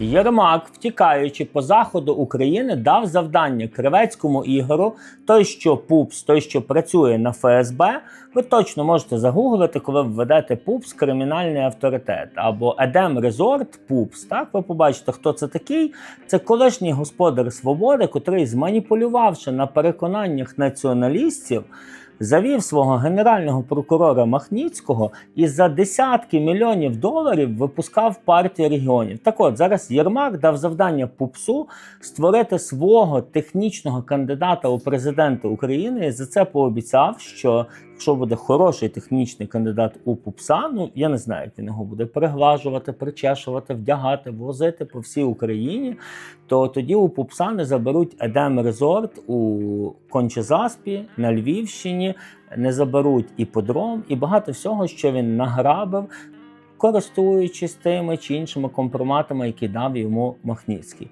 Єрмак, втікаючи по заходу України, дав завдання Кривецькому Ігору, той, що ПУПС, той, що працює на ФСБ. Ви точно можете загуглити, коли введете ПУПС кримінальний авторитет або Едем Резорт ПУПС. Так, ви побачите, хто це такий. Це колишній господар свободи, котрий, зманіпулювавши на переконаннях націоналістів, завів свого генерального прокурора Махніцького і за десятки мільйонів доларів випускав партію регіонів. Так от зараз Єрмак дав завдання ПУПСу створити свого технічного кандидата у президенти України. І за це пообіцяв, що якщо буде хороший технічний кандидат у ПУПСа, ну я не знаю, як він його буде переглажувати, причешувати, вдягати, возити по всій Україні. То тоді у ПУПСа не заберуть Едем Резорт у Кончезаспі на Львівщині, не заберуть іподром і багато всього, що він награбив, користуючись тими чи іншими компроматами, які дав йому Махніцький.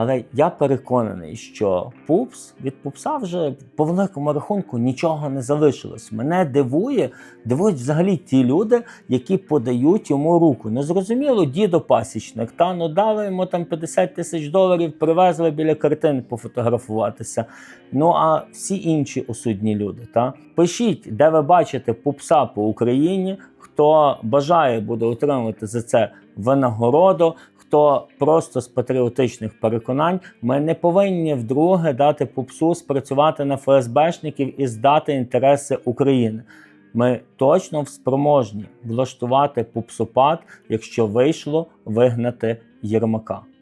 Але я переконаний, що пупс від пупса вже по великому рахунку нічого не залишилось. Мене дивує, дивують взагалі ті люди, які подають йому руку. Незрозуміло, дідо пасічник. Та ну дали йому там 50 тисяч доларів, привезли біля картин пофотографуватися. Ну а всі інші осудні люди. Та пишіть, де ви бачите пупса по Україні. Хто бажає буде отримувати за це винагороду, хто просто з патріотичних переконань, ми не повинні вдруге дати попсу спрацювати на ФСБшників і здати інтереси України. Ми точно спроможні влаштувати попсопад, якщо вийшло вигнати Єрмака.